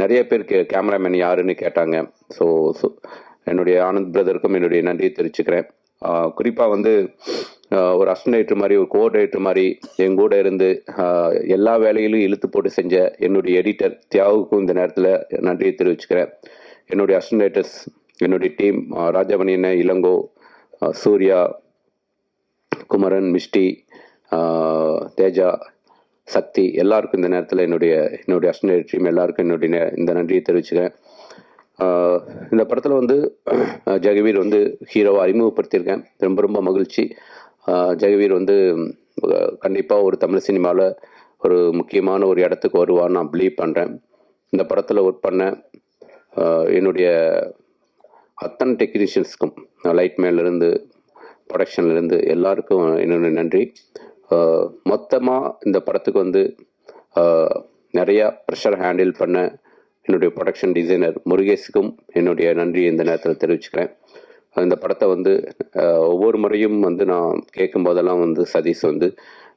நிறைய பேருக்கு கேமராமேன் யாருன்னு கேட்டாங்க. ஸோ ஸோ என்னுடைய ஆனந்த் பிரதருக்கும் என்னுடைய நன்றியை தெரிவிச்சுக்கிறேன். குறிப்பாக வந்து ஒரு அசிஸ்டன்ட் மாதிரி ஒரு கோஆர்டினேட்டர் மாதிரி என் கூட இருந்து எல்லா வேலையிலும் இழுத்து போட்டு செஞ்ச என்னுடைய எடிட்டர் தியாவுக்கும் இந்த நேரத்தில் நன்றியை தெரிவிச்சுக்கிறேன். என்னுடைய அசிஸ்டன்டேட்டர்ஸ் என்னுடைய டீம் ராஜாமணி இளங்கோ சூர்யா குமரன் மிஷ்டி தேஜா சக்தி எல்லாருக்கும் இந்த நேரத்தில் என்னுடைய என்னுடைய அசிஸ்டன்ட் டீம் எல்லாருக்கும் என்னுடைய இந்த நன்றியை தெரிவிச்சுக்கிறேன். இந்த படத்தில் வந்து ஜெகவீர் வந்து ஹீரோவை அறிமுகப்படுத்தியிருக்கேன். ரொம்ப ரொம்ப மகிழ்ச்சி. ஜெகவீர் வந்து கண்டிப்பாக ஒரு தமிழ் சினிமாவில் ஒரு முக்கியமான ஒரு இடத்துக்கு வருவான்னு நான் பிலீவ் பண்ணுறேன் இந்த படத்தில் ஒர்க் பண்ண என்னுடைய அத்தனை டெக்னீஷியன்ஸ்க்கும் லைட்மேன்லேருந்து ப்ரொடக்ஷன்லேருந்து எல்லாருக்கும் என்னுடைய நன்றி. மொத்தமாக இந்த படத்துக்கு வந்து நிறையா ப்ரெஷர் ஹேண்டில் பண்ண என்னுடைய ப்ரொடக்ஷன் டிசைனர் முருகேஷுக்கும் என்னுடைய நன்றி இந்த நேரத்தில் தெரிவிச்சுக்கிறேன். இந்த படத்தை வந்து ஒவ்வொரு முறையும் வந்து நான் கேட்கும் போதெல்லாம் வந்து சதீஷ் வந்து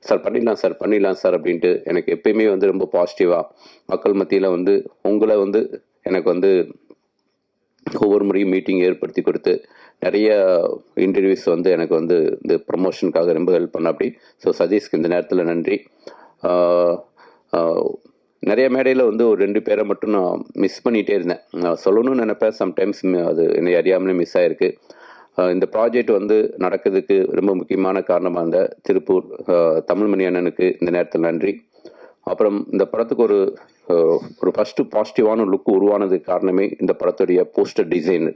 சார் பண்ணிடலாம் சார் பண்ணிடலாம் சார் அப்படின்ட்டு எனக்கு எப்பயுமே வந்து ரொம்ப பாசிட்டிவாக மக்கள் மத்தியில் வந்து உங்களை வந்து எனக்கு வந்து ஒவ்வொரு முறையும் மீட்டிங் ஏற்படுத்தி கொடுத்து நிறைய இன்டர்வியூஸ் வந்து எனக்கு வந்து இந்த ப்ரமோஷனுக்காக ரொம்ப ஹெல்ப் பண்ண அப்படி ஸோ சதீஷ்க்கு இந்த நேரத்தில் நன்றி. நிறைய மேடையில் வந்து ஒரு ரெண்டு பேரை மட்டும் நான் மிஸ் பண்ணிகிட்டே இருந்தேன். நான் சொல்லணும்னு நினைப்பேன். சம்டைம்ஸ் அது என்னை அறியாமலே மிஸ் ஆகிருக்கு இந்த ப்ராஜெக்ட் வந்து நடக்கிறதுக்கு ரொம்ப முக்கியமான காரணமாக இருந்த திருப்பூர் தமிழ்மணி அண்ணனுக்கு இந்த நேரத்தில் நன்றி. அப்புறம் இந்த படத்துக்கு ஒரு ஒரு ஃபஸ்ட்டு பாசிட்டிவான லுக் உருவானது காரணமே இந்த படத்துடைய போஸ்டர் டிசைன்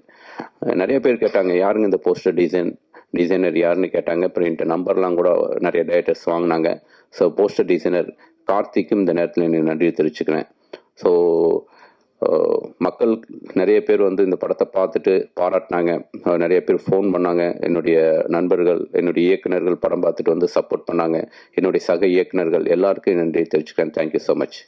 நிறைய பேர் கேட்டாங்க யாருங்க இந்த போஸ்டர் டிசைன் டிசைனர் யாருன்னு கேட்டாங்க. பிரிண்ட் நம்பர்லாம் கூட நிறைய டேரக்டர்ஸ் வாங்கினாங்க. ஸோ போஸ்டர் டிசைனர் கார்த்திக்கும் இந்த நேரத்தில் எனக்கு நன்றி தெரிவிச்சுக்கிறேன். ஸோ மக்கள் நிறைய பேர் வந்து இந்த படத்தை பார்த்துட்டு பாராட்டினாங்க. நிறைய பேர் ஃபோன் பண்ணாங்க. என்னுடைய நண்பர்கள் என்னுடைய இயக்குநர்கள் படம் பார்த்துட்டு வந்து சப்போர்ட் பண்ணாங்க. என்னுடைய சக இயக்குனர்கள் எல்லாருக்கும் நன்றி தெரிவிச்சுக்கிறேன். Thank you so much